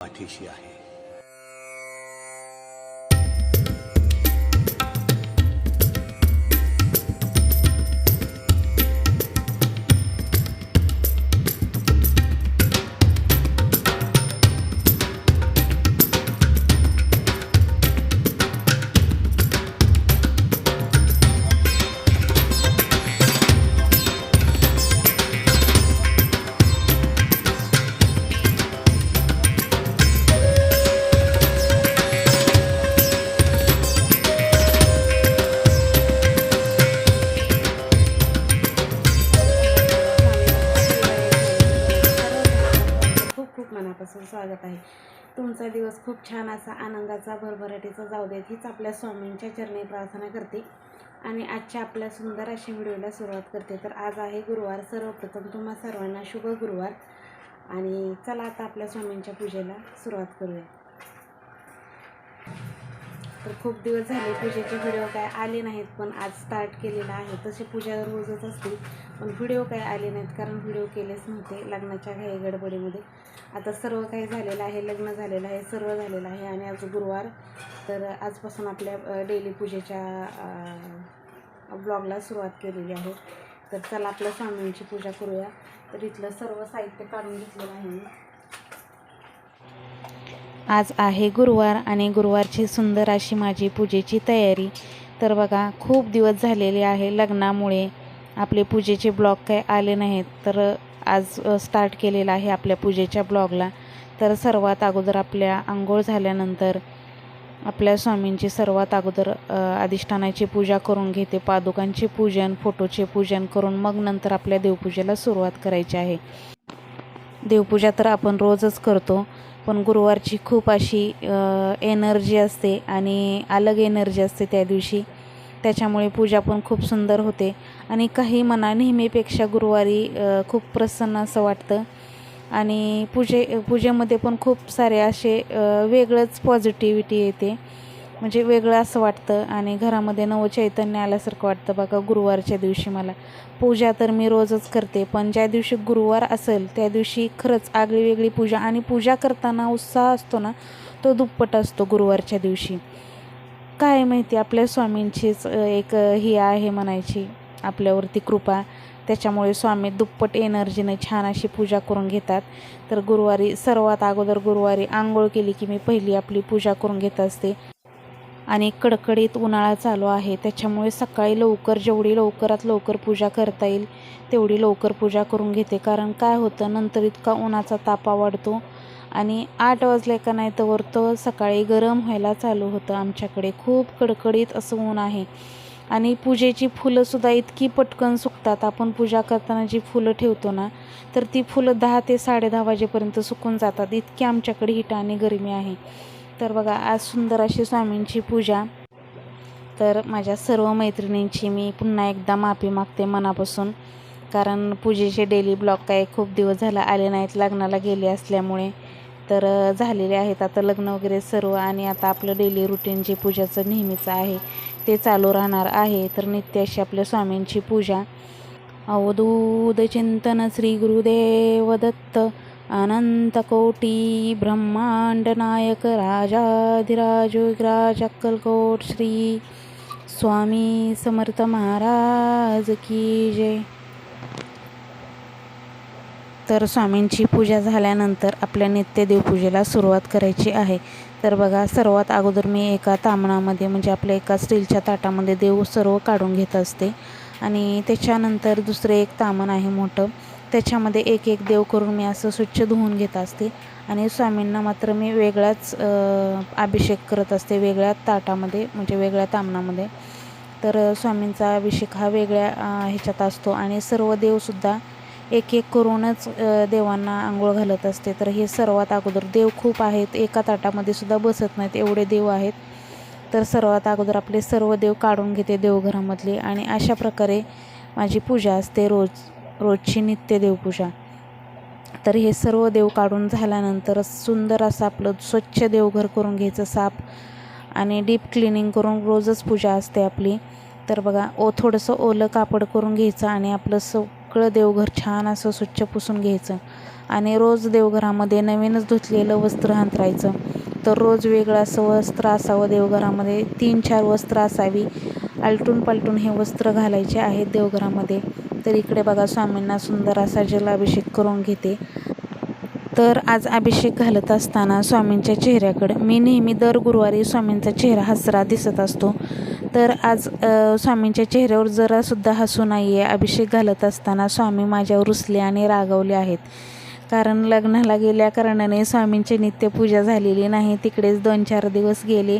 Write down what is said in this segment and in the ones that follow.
पाठीशी आहे. मनापासून स्वागत आहे. तुमचा दिवस खूप छान असा आनंदाचा भरभराटीचा जाऊ देत हीच आपल्या स्वामींच्या चरणी प्रार्थना करते. आणि आजच्या आपल्या सुंदर अशा व्हिडिओला सुरुवात करते. तर आज आहे गुरुवार सर्वप्रथम तुम्हा सर्वांना शुभ गुरुवार. आणि चला आता आपल्या स्वामींच्या पूजेला सुरुवात करूया. तर खूप दिवस झाले पूजेचे व्हिडिओ काय आले नाहीत पण आज स्टार्ट केलेला आहे. तसे पूजा रोजच असतील पण व्हिडिओ काय आले नाहीत कारण व्हिडिओ केलेच नव्हते लग्नाच्या घाई गडबडीमध्ये. आता सर्व काही झालेलं आहे लग्न झालेलं आहे सर्व झालेलं आहे आणि आज गुरुवार. तर आजपासून आपल्या डेली पूजेच्या ब्लॉगला सुरुवात केलेली आहे. तर चला आपल्या स्वामींची पूजा करूया. तर इथलं सर्व साहित्य काढून घेतलेलं आहे मी. आज आहे गुरुवार आणि गुरुवारची सुंदर अशी माझी पूजेची तयारी. तर बघा खूप दिवस झालेले आहे लग्नामुळे. आपले पूजेचे ब्लॉग काय आले नाहीत तर आज स्टार्ट केलेला आहे आपल्या पूजेच्या ब्लॉगला. तर सर्वात अगोदर आपल्या आंघोळ झाल्यानंतर आपल्या स्वामींची सर्वात अगोदर अधिष्ठानाची पूजा करून घेते पादुकांचे पूजन फोटोचे पूजन करून मग नंतर आपल्या देवपूजेला सुरुवात करायची आहे. देवपूजा तर आपण रोजच करतो पण गुरुवारची खूप अशी एनर्जी असते आणि अलग एनर्जी असते त्या दिवशी. त्याच्यामुळे पूजा पण खूप सुंदर होते. आणि काही मना नेहमीपेक्षा गुरुवारी खूप प्रसन्न असं वाटतं. आणि पूजे पूजेमध्ये पण खूप सारे असे वेगळंच पॉझिटिव्हिटी येते. म्हणजे वेगळं असं वाटतं आणि घरामध्ये नवं चैतन्य आल्यासारखं वाटतं. बघा गुरुवारच्या दिवशी मला. पूजा तर मी रोजच करते पण ज्या दिवशी गुरुवार असेल त्या दिवशी खरंच आगळी वेगळी पूजा. आणि पूजा करताना उत्साह असतो ना तो दुप्पट असतो गुरुवारच्या दिवशी. काय माहिती आपल्या स्वामींचीच एक ही आहे म्हणायची. आपल्यावरती कृपा. त्याच्यामुळे स्वामी दुप्पट एनर्जीने छान अशी पूजा करून घेतात. तर गुरुवारी सर्वात अगोदर गुरुवारी आंघोळ केली की मी पहिली आपली पूजा करून घेत असते. आणि कडकडीत उन्हाळा चालू आहे. त्याच्यामुळे सकाळी लवकर जेवढी लवकरात लवकर पूजा करता येईल तेवढी लवकर पूजा करून घेते. कारण काय होतं नंतर इतका उन्हाचा तापा वाढतो. आणि आठ वाजले का नाही तर तर सकाळी गरम व्हायला चालू होतं. आमच्याकडे खूप कडकडीत असं ऊन आहे. आणि पूजेची फुलंसुद्धा इतकी पटकन सुकतात. आपण पूजा करताना जी फुलं ठेवतो ना तर ती फुलं दहा ते साडेदहा वाजेपर्यंत सुकून जातात. इतकी आमच्याकडे हिट आणि गरमी आहे. तर बघा आज सुंदर अशी स्वामींची पूजा. तर माझ्या सर्व मैत्रिणींची मी पुन्हा एकदा माफी मागते मनापासून. कारण पूजेचे डेली ब्लॉग काय खूप दिवस झाला आले नाहीत लग्नाला गेले असल्यामुळे. तर झालेले आहेत. आता लग्न वगैरे सर्व आणि आता आपलं डेली रुटीन जे पूजाचं नेहमीचं आहे ते चालू राहणार आहे. तर नित्य अशी आपल्या स्वामींची पूजा. अवधूत चिंतन श्री गुरुदेव दत्त अनंतकोटी ब्रह्मांड नायक राजाधिराज विराज अक्कलकोट श्री स्वामी समर्थ महाराज की जय. तर स्वामींची पूजा झाल्यानंतर आपल्या नित्य देवपूजेला सुरुवात करायची आहे. तर बघा सर्वात अगोदर मी एका तामणामध्ये म्हणजे आपल्या एका स्टीलच्या ताटामध्ये देव सर्व काढून घेत असते. आणि त्याच्यानंतर दुसरं एक तामण आहे मोठं. त्याच्यामध्ये एक एक देव करून मी असं स्वच्छ धुवून घेत असते. आणि स्वामींना मात्र मी वेगळाच अभिषेक करत असते वेगळ्या ताटामध्ये म्हणजे वेगळ्या तामणामध्ये तर स्वामींचा अभिषेक हा वेगळ्या ह्याच्यात असतो. आणि सर्व देवसुद्धा एक एक करूनच देवांना आंघोळ घालत असते. तर हे सर्वात अगोदर देव खूप आहेत. एका ताटामध्ये सुद्धा बसत नाहीत. एवढे देव आहेत. तर सर्वात अगोदर आपले सर्व देव काढून घेते देवघरामधले. आणि अशा प्रकारे माझी पूजा असते रोज रोजची नित्य देवपूजा. तर हे सर्व देव काढून झाल्यानंतर सुंदर असं आपलं स्वच्छ देवघर करून घ्यायचं साप आणि डीप क्लिनिंग करून रोजच पूजा असते आपली. तर बघा ओ थोडंसं ओलं कापड करून घ्यायचं आणि आपलं स सगळं देवघर छान असं स्वच्छ पुसून घ्यायचं. आणि रोज देवघरामध्ये नवीनच धुतलेलं वस्त्र अंतरायचं तर रोज वेगळं असं वस्त्र असावं देवघरामध्ये तीन चार वस्त्र असावी. आलटून पालटून हे वस्त्र घालायचे आहेत देवघरामध्ये. तर इकडे बघा स्वामींना सुंदर असा जलाभिषेक करून घेते. तर आज अभिषेक घालत असताना स्वामींच्या चेहऱ्याकडे मी नेहमी दर गुरुवारी स्वामींचा चेहरा हसरा दिसत असतो. तर आज स्वामींच्या चेहऱ्यावर जरासुद्धा हसू नाही आहे अभिषेक घालत असताना स्वामी माझ्यावर रुसले आणि रागावले आहेत. कारण लग्नाला गेल्या कारणाने स्वामींची नित्यपूजा झालेली नाही. तिकडेच दोन चार दिवस गेले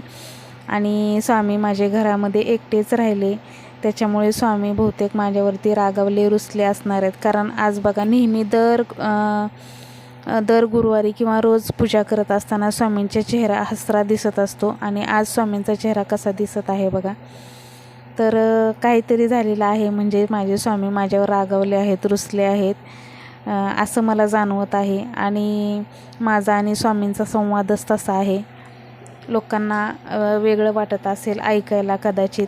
आणि स्वामी माझे घरामध्ये एकटेच राहिले. त्याच्यामुळे स्वामी बहुतेक माझ्यावरती रागावले रुसले असणार आहेत. कारण आज बघा नेहमी दर दर गुरुवारी किंवा रोज पूजा करत असताना स्वामींचा चेहरा हसरा दिसत असतो आणि आज स्वामींचा चेहरा कसा दिसत आहे बघा. तर काहीतरी झालेलं आहे म्हणजे माझे स्वामी माझ्यावर रागावले आहेत रुसले आहेत असं मला जाणवत आहे आणि माझा आणि स्वामींचा संवादच तसा आहे. लोकांना वेगळं वाटत असेल ऐकायला कदाचित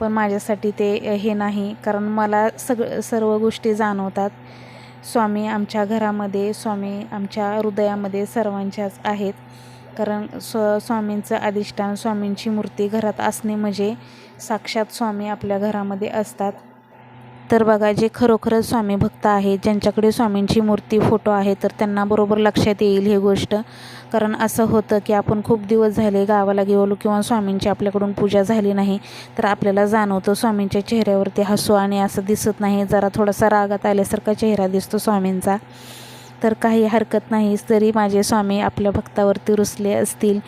पण माझ्यासाठी ते हे नाही कारण मला सग सर्व गोष्टी जाणवतात. स्वामी आमच्या घरामध्ये स्वामी आमच्या हृदयामध्ये सर्वांच्याच आहेत. कारण स्व स्वामींचं अधिष्ठान स्वामींची मूर्ती घरात असणे म्हणजे साक्षात स्वामी आपल्या घरामध्ये असतात. तर बघा जे खरोखरच स्वामी भक्त आहेत ज्यांच्याकडे स्वामींची मूर्ती फोटो आहे तर त्यांना बरोबर लक्षात येईल ही गोष्ट. कारण असं होतं की आपण खूप दिवस झाले गावाला गेलो किंवा स्वामींची आपल्याकडून पूजा झाली नाही तर आपल्याला जाणवतं स्वामींच्या चेहऱ्यावरती हसू आणि असं दिसत नाही. जरा थोडासा रागात आल्यासारखा चेहरा दिसतो स्वामींचा. तर काही हरकत नाही. जरी माझे स्वामी आपल्या भक्तावरती रुसले असतील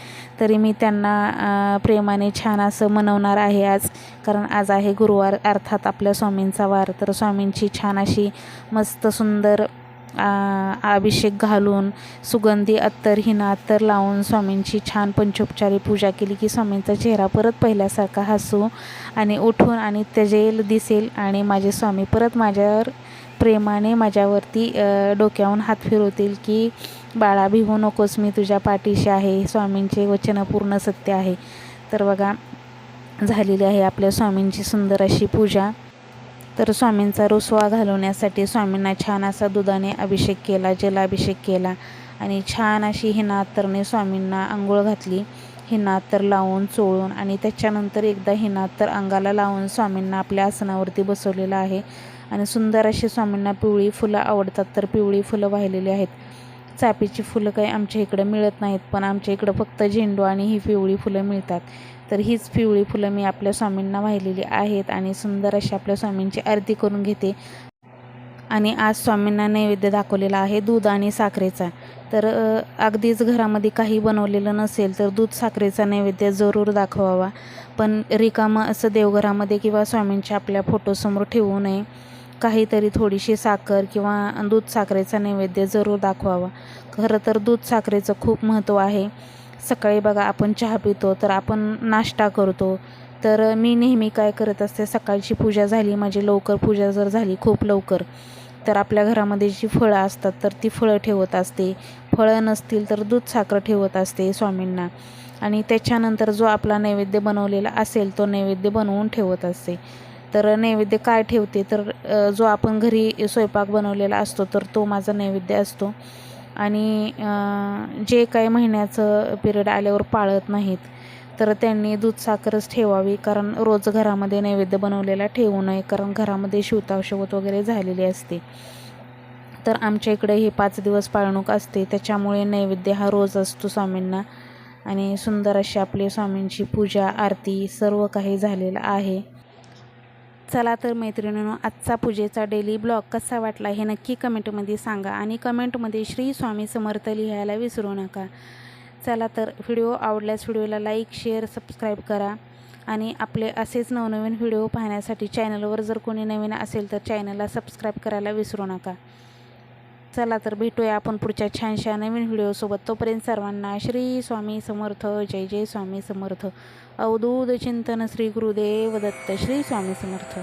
तरी मी त्यांना प्रेमाने छान असं मनवणार आहे आज. कारण आज आहे गुरुवार अर्थात आपल्या स्वामींचा वार. तर स्वामींची छान अशी मस्त सुंदर अभिषेक घालून सुगंधी अत्तर हिना अत्तर लावून स्वामींची छान पंचोपचारी पूजा केली की स्वामींचा चेहरा परत पहिल्यासारखा हसू आणि उठून आणि तेजेल दिसेल आणि माझे स्वामी परत माझ्यावर प्रेमाने माझ्यावरती डोक्याहून डोक्यावरून हात फिरवतील की बाळा भिवू नकोस मी तुझ्या पाठीशी आहे. स्वामींचे वचन पूर्ण सत्य आहे. तर बघा झालेली आहे आपल्या स्वामींची सुंदर अशी पूजा. तर स्वामींचा रुसवा घालवण्यासाठी स्वामींना छान असा दुधाने अभिषेक केला जलाभिषेक केला. आणि छान अशी हिना अत्तरने स्वामींना आंघोळ घातली. हिना अत्तर लावून चोळून आणि त्याच्यानंतर एकदा हिना अत्तर अंगाला लावून स्वामींना आपल्या आसनावरती बसवलेलं आहे. आणि सुंदर अशी स्वामींना पिवळी फुलं आवडतात तर पिवळी फुलं वाहिलेली आहेत. चापीची फुलं काही आमच्या इकडं मिळत नाहीत पण आमच्या इकडं फक्त झेंडू आणि ही पिवळी फुलं मिळतात. तर हीच पिवळी फुलं मी आपल्या स्वामींना वाहिलेली आहेत आणि सुंदर अशी आपल्या स्वामींची आरती करून घेते. आणि आज स्वामींना नैवेद्य दाखवलेला आहे दूध आणि साखरेचा. तर अगदीच घरामध्ये काही बनवलेलं नसेल तर दूध साखरेचा नैवेद्य जरूर दाखवावा. पण रिकामं असं देवघरामध्ये किंवा स्वामींच्या आपल्या फोटोसमोर ठेवू नये. काहीतरी थोडीशी साखर किंवा दूध साखरेचा नैवेद्य जरूर दाखवावा. खरं तर दूध साखरेचं खूप महत्त्व आहे. सकाळी बघा आपण चहा पितो तर आपण नाश्ता करतो. तर मी नेहमी काय करत असते सकाळची पूजा झाली माझी लवकर पूजा जर झाली खूप लवकर तर आपल्या घरामध्ये जी फळं असतात तर ती फळं ठेवत असते. फळं नसतील तर दूध साखर ठेवत असते स्वामींना. आणि त्याच्यानंतर जो आपला नैवेद्य बनवलेला असेल तो नैवेद्य बनवून ठेवत असते. तर नैवेद्य काय ठेवते? तर जो आपण घरी स्वयंपाक बनवलेला असतो तर तो माझा नैवेद्य असतो. आणि जे काही महिन्याचं पिरियड आल्यावर पाळत नाहीत तर त्यांनी दूध साखरच ठेवावी. कारण रोज घरामध्ये नैवेद्य बनवलेला ठेवू नये कारण घरामध्ये शिवतावशवत वगैरे झालेली असते. तर आमच्या इकडे हे पाच दिवस पाळणूक असते. त्याच्यामुळे नैवेद्य हा रोज असतो स्वामींना. आणि सुंदर अशी आपली स्वामींची पूजा आरती सर्व काही झालेलं आहे. चला तर मैत्रिणींनो आजचा पूजेचा डेली ब्लॉग कसा वाटला हे नक्की कमेंटमध्ये सांगा आणि कमेंटमध्ये श्री स्वामी समर्थ लिहायला विसरू नका. चला तर व्हिडिओ आवडल्यास व्हिडिओला लाईक शेअर सबस्क्राईब करा आणि आपले असेच नवनवीन व्हिडिओ पाहण्यासाठी चॅनलवर जर कोणी नवीन असेल तर चॅनलला सबस्क्राईब करायला विसरू नका. चला तर भेटूया आपण पुढच्या छानशा नवीन व्हिडिओसोबत. तोपर्यंत सर्वांना श्री स्वामी समर्थ जय जय स्वामी समर्थ. अवधूत चिंतन श्री गुरुदेव दत्त श्री स्वामी समर्थ.